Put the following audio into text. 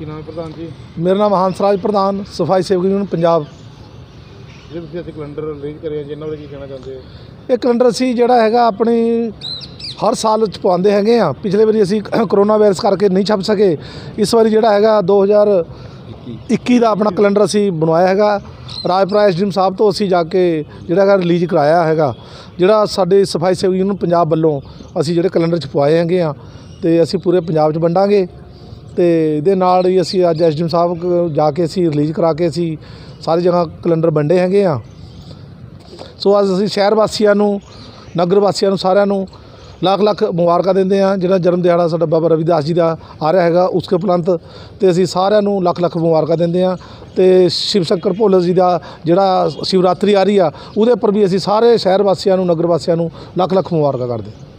ਕੀ ਨਾਮ ਹੈ ਪ੍ਰਧਾਨ ਜੀ? ਮੇਰਾ ਨਾਮ ਹੰਸਰਾਜ ਪ੍ਰਧਾਨ ਸਫ਼ਾਈ ਸੇਵਕ ਯੂਨੀਅਨ ਪੰਜਾਬ। ਜਿਹੜੇ ਤੁਸੀਂ ਅਸੀਂ ਕੈਲੰਡਰ ਰਿਲੀਜ਼ ਕਰਿਆ ਜੀ ਇਹਨਾਂ ਬਾਰੇ ਕੀ ਕਹਿਣਾ ਚਾਹੁੰਦੇ ਹੋ? ਇਹ ਕੈਲੰਡਰ ਅਸੀਂ ਜਿਹੜਾ ਹੈਗਾ ਆਪਣੀ ਹਰ ਸਾਲ ਛਪਵਾਉਂਦੇ ਹੈਗੇ ਆ। ਪਿਛਲੇ ਵਾਰੀ ਅਸੀਂ ਕਰੋਨਾ ਵਾਇਰਸ ਕਰਕੇ ਨਹੀਂ ਛਪ ਸਕੇ। ਇਸ ਵਾਰੀ ਜਿਹੜਾ ਹੈਗਾ 2021 ਦਾ ਆਪਣਾ ਕੈਲੰਡਰ ਅਸੀਂ ਬਣਵਾਇਆ ਹੈਗਾ। ਰਾਜਪੁਰਾ ਐਸਡੀਐਮ ਸਾਹਿਬ ਤੋਂ ਅਸੀਂ ਜਾ ਕੇ ਜਿਹੜਾ ਹੈਗਾ ਰਿਲੀਜ਼ ਕਰਾਇਆ ਹੈਗਾ। ਜਿਹੜਾ ਸਾਡੇ ਸਫ਼ਾਈ ਸੇਵਕ ਯੂਨੀਅਨ ਪੰਜਾਬ ਵੱਲੋਂ ਅਸੀਂ ਜਿਹੜੇ ਕੈਲੰਡਰ ਛਪਵਾਏ ਹੈਗੇ ਆ ਤੇ ਅਸੀਂ ਪੂਰੇ ਪੰਜਾਬ 'ਚ ਵੰਡਾਂਗੇ। ਤੇ ਇਹਦੇ ਨਾਲ ਹੀ ਅਸੀਂ ਅੱਜ ਐਸਡੀਐਮ ਸਾਹਿਬ ਕੋਲ ਜਾ ਕੇ ਅਸੀਂ ਰਿਲੀਜ਼ ਕਰਾ ਕੇ ਅਸੀਂ ਸਾਰੀ ਜਗ੍ਹਾ ਕੈਲੰਡਰ ਵੰਡੇ ਹੈਗੇ ਆ। ਸੋ ਅੱਜ ਅਸੀਂ ਸ਼ਹਿਰ ਵਾਸੀਆਂ ਨੂੰ, ਨਗਰ ਵਾਸੀਆਂ ਨੂੰ ਸਾਰਿਆਂ ਨੂੰ ਲੱਖ ਲੱਖ ਮੁਬਾਰਕਾਂ ਦਿੰਦੇ ਹਾਂ। ਜਿਹੜਾ ਜਨਮ ਦਿਹਾੜਾ ਸਾਡਾ ਬਾਬਾ ਰਵਿਦਾਸ ਜੀ ਦਾ ਆ ਰਿਹਾ ਹੈਗਾ, ਉਸਕੇ ਉਪਰੰਤ ਤੇ ਅਸੀਂ ਸਾਰਿਆਂ ਨੂੰ ਲੱਖ ਲੱਖ ਮੁਬਾਰਕਾਂ ਦਿੰਦੇ ਹਾਂ। ਤੇ ਸ਼ਿਵ ਸ਼ੰਕਰ ਭੋਲੇ ਜੀ ਦਾ ਜਿਹੜਾ ਸ਼ਿਵਰਾਤਰੀ ਆ ਰਹੀ ਆ, ਉਹਦੇ ਉੱਪਰ ਵੀ ਅਸੀਂ ਸਾਰੇ ਸ਼ਹਿਰ ਵਾਸੀਆਂ ਨੂੰ, ਨਗਰ ਵਾਸੀਆਂ ਨੂੰ ਲੱਖ ਲੱਖ ਮੁਬਾਰਕਾਂ ਕਰਦੇ ਹਾਂ।